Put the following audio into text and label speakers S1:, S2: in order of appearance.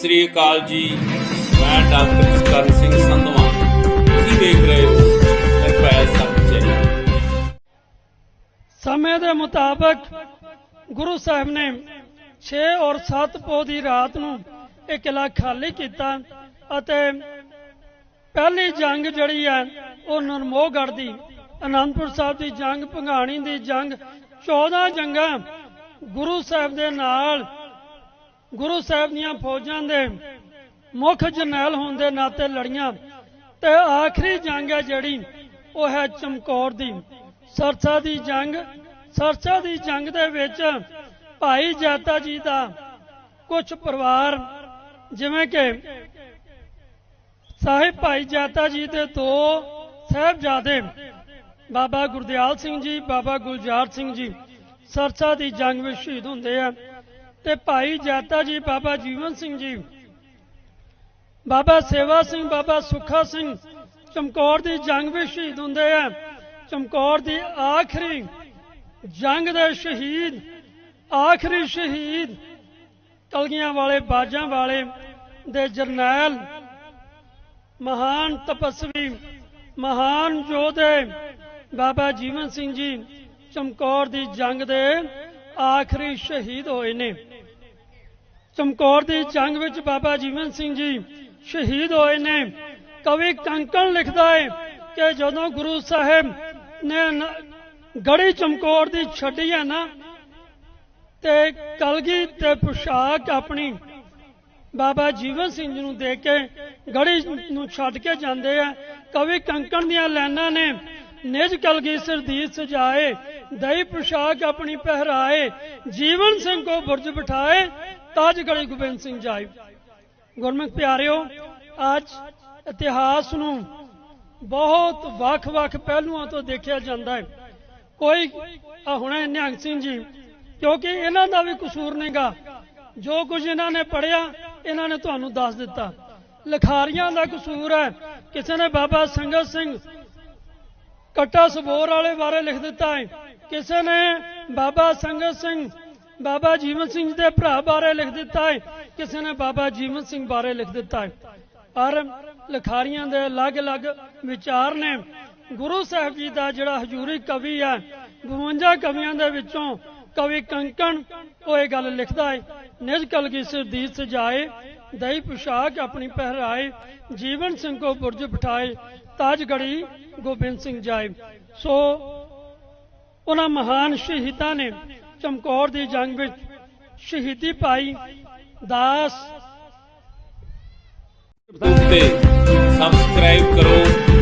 S1: ਸ੍ਰੀ ਅਕਾਲ ਜੀ। ਮੈਂ ਡਾਕਟਰ ਕਰਨ ਸਿੰਘ ਸੰਧਵਾ। ਤੁਸੀਂ ਦੇਖ ਰਹੇ ਹੋ ਨਿਰਭੈ ਸੱਚੇ
S2: ਸਮੇਂ ਦੇ ਮੁਤਾਬਕ ਗੁਰੂ ਸਾਹਿਬ ਨੇ 6 ਔਰ 7 ਪੋ ਦੀ ਰਾਤ ਨੂੰ ਇਹ ਕਿਲਾ ਖਾਲੀ ਕੀਤਾ ਅਤੇ ਪਹਿਲੀ ਜੰਗ ਜਿਹੜੀ ਹੈ, ਉਹ ਨਰਮੋਹਗੜ ਦੀ, ਅਨੰਦਪੁਰ ਸਾਹਿਬ ਦੀ ਜੰਗ, ਭੰਗਾਣੀ ਦੀ ਜੰਗ 14 ਜੰਗਾਂ ਗੁਰੂ ਸਾਹਿਬ ਦੇ ਨਾਲ ਗੁਰੂ ਸਾਹਿਬ ਦੀਆਂ ਫੌਜਾਂ ਦੇ ਮੁੱਖ ਜਰਨੈਲ ਹੋਣ ਦੇ ਨਾਤੇ ਲੜੀਆਂ ਤੇ ਆਖਰੀ ਜੰਗ ਹੈ ਜਿਹੜੀ, ਉਹ ਹੈ ਚਮਕੌਰ ਦੀ। ਸਰਸਾ ਦੀ ਜੰਗ, ਸਰਸਾ ਦੀ ਜੰਗ ਦੇ ਵਿੱਚ ਭਾਈ ਜਾਤਾ ਜੀ ਦਾ ਕੁਝ ਪਰਿਵਾਰ, ਜਿਵੇਂ ਕਿ ਸਾਹਿਬ ਭਾਈ ਜਾਤਾ ਜੀ ਦੇ ਦੋ ਸਾਹਿਬਜ਼ਾਦੇ, ਬਾਬਾ ਗੁਰਦਿਆਲ ਸਿੰਘ ਜੀ, ਬਾਬਾ ਗੁਲਜ਼ਾਰ ਸਿੰਘ ਜੀ, ਸਰਸਾ ਦੀ ਜੰਗ ਵਿੱਚ ਸ਼ਹੀਦ ਹੁੰਦੇ ਆ। ਤੇ ਭਾਈ ਜਾਤਾ ਜੀ, ਬਾਬਾ ਜੀਵਨ ਸਿੰਘ ਜੀ। ਬਾਬਾ ਸੇਵਾ ਸਿੰਘ, ਬਾਬਾ ਸੁੱਖਾ ਸਿੰਘ, ਚਮਕੌਰ ਦੀ ਜੰਗ ਵਿੱਚ ਸ਼ਹੀਦ ਹੁੰਦੇ ਆ। ਚਮਕੌਰ ਦੀ ਆਖਰੀ ਜੰਗ ਦੇ ਸ਼ਹੀਦ, ਆਖਰੀ ਸ਼ਹੀਦ ਕਲਗੀਆਂ ਵਾਲੇ, ਬਾਜਾਂ ਵਾਲੇ ਦੇ ਜਰਨੈਲ, ਮਹਾਨ ਤਪਸਵੀ, ਮਹਾਨ ਯੋਧੇ, ਬਾਬਾ ਜੀਵਨ ਸਿੰਘ ਜੀ, ਚਮਕੌਰ ਦੀ ਜੰਗ ਦੇ ਆਖਰੀ ਸ਼ਹੀਦ ਹੋਏ ਨੇ। ਚਮਕੌਰ ਦੀ ਜੰਗ ਵਿੱਚ ਬਾਬਾ ਜੀਵਨ ਸਿੰਘ ਜੀ ਸ਼ਹੀਦ ਹੋਏ ਨੇ। ਕਵੀ ਕੰਕਣ ਲਿਖਦਾ ਹੈ ਕਿ ਜਦੋਂ ਗੁਰੂ ਸਾਹਿਬ ਨੇ ਗੜੀ ਚਮਕੌਰ ਦੀ ਛੱਡੀ ਹੈ ਨਾ, ਤੇ ਕਲਗੀ ਤੇ ਪੁਸ਼ਾਕ ਆਪਣੀ ਬਾਬਾ ਜੀਵਨ ਸਿੰਘ ਜੀ ਨੂੰ ਦੇ ਕੇ ਗੜੀ ਨੂੰ ਛੱਡ ਕੇ ਜਾਂਦੇ ਆ। ਕਵੀ ਕੰਕਣ ਦੀਆਂ ਲਾਈਨਾਂ ਨੇ, ਨਿਜ ਕਲਗੀ ਸਰਦੀਸ ਸਜਾਏ ਦਈ ਪੁਸ਼ਾਕ ਆਪਣੀ ਪਹਿਰਾਏ, ਜੀਵਨ ਸਿੰਘ ਕੋ ਬੁਰਜ ਬਿਠਾਏ, ਤਾਜ ਗੜੀ ਗੋਬਿੰਦ ਸਿੰਘ ਜਾਏ। ਗੁਰਮੁਖ ਪਿਆਰਿਓ, ਅੱਜ ਇਤਿਹਾਸ ਨੂੰ ਬਹੁਤ ਵੱਖ-ਵੱਖ ਪਹਿਲੂਆਂ ਤੋਂ ਦੇਖਿਆ ਜਾਂਦਾ ਹੈ। ਕੋਈ, ਆ ਹੁਣੇ ਨਿਹੰਗ ਸਿੰਘ ਜੀ, ਕਿਉਂਕਿ ਇਹਨਾਂ ਦਾ ਵੀ ਕਸੂਰ ਨਹੀਂਗਾ। ਜੋ ਕੁਝ ਇਹਨਾਂ ਨੇ ਪੜਿਆ ਇਹਨਾਂ ਨੇ ਤੁਹਾਨੂੰ ਦੱਸ ਦਿੱਤਾ। ਲਿਖਾਰੀਆਂ ਦਾ ਕਸੂਰ ਹੈ, ਕਿਸੇ ਨੇ ਬਾਬਾ ਸੰਗਤ ਸਿੰਘ ਕੱਟਾ ਸਬੋਰ ਵਾਲੇ ਬਾਰੇ ਲਿਖ ਦਿੱਤਾ ਹੈ। ਕਿਸੇ ਨੇ ਬਾਬਾ ਸੰਗਤ ਸਿੰਘ, ਬਾਬਾ ਜੀਵਨ ਸਿੰਘ ਦੇ ਭਰਾ ਬਾਰੇ ਲਿਖ ਦਿੱਤਾ ਹੈ, ਕਿਸੇ ਨੇ ਬਾਬਾ ਜੀਵਨ ਸਿੰਘ ਬਾਰੇ ਲਿਖ ਦਿੱਤਾ ਹੈ। ਪਰ ਲਿਖਾਰੀਆਂ ਦੇ ਅਲੱਗ-ਅਲੱਗ ਵਿਚਾਰ ਨੇ। ਗੁਰੂ ਸਾਹਿਬ ਜੀ ਦਾ ਜਿਹੜਾ ਹਜੂਰੀ ਕਵੀ ਹੈ 52 ਕਵੀਆਂ ਦੇ ਵਿੱਚੋਂ ਕਵੀ ਕੰਕਣ, ਉਹ ਇਹ ਗੱਲ ਲਿਖਦਾ ਹੈ, ਨਿਜ ਕਲਗੀ ਸਰਦੀਸ ਸਜਾਏ ਦਈ ਪੁਸ਼ਾਕ ਆਪਣੀ ਪਹਿਰਾਏ, ਜੀਵਨ ਸਿੰਘ ਕੋ ਬੁਰਜ ਬਿਠਾਏ, ਤਾਜ ਗੜੀ ਗੋਬਿੰਦ ਸਿੰਘ ਜਾਏ। ਸੋ ਉਹਨਾਂ ਮਹਾਨ ਸ਼ਹੀਦਾਂ ਨੇ ਚਮਕੌਰ ਦੀ ਜੰਗ ਵਿੱਚ ਸ਼ਹੀਦੀ ਪਾਈ। ਦਾਸ।
S1: ਤੇ ਸਬਸਕ੍ਰਾਈਬ ਕਰੋ।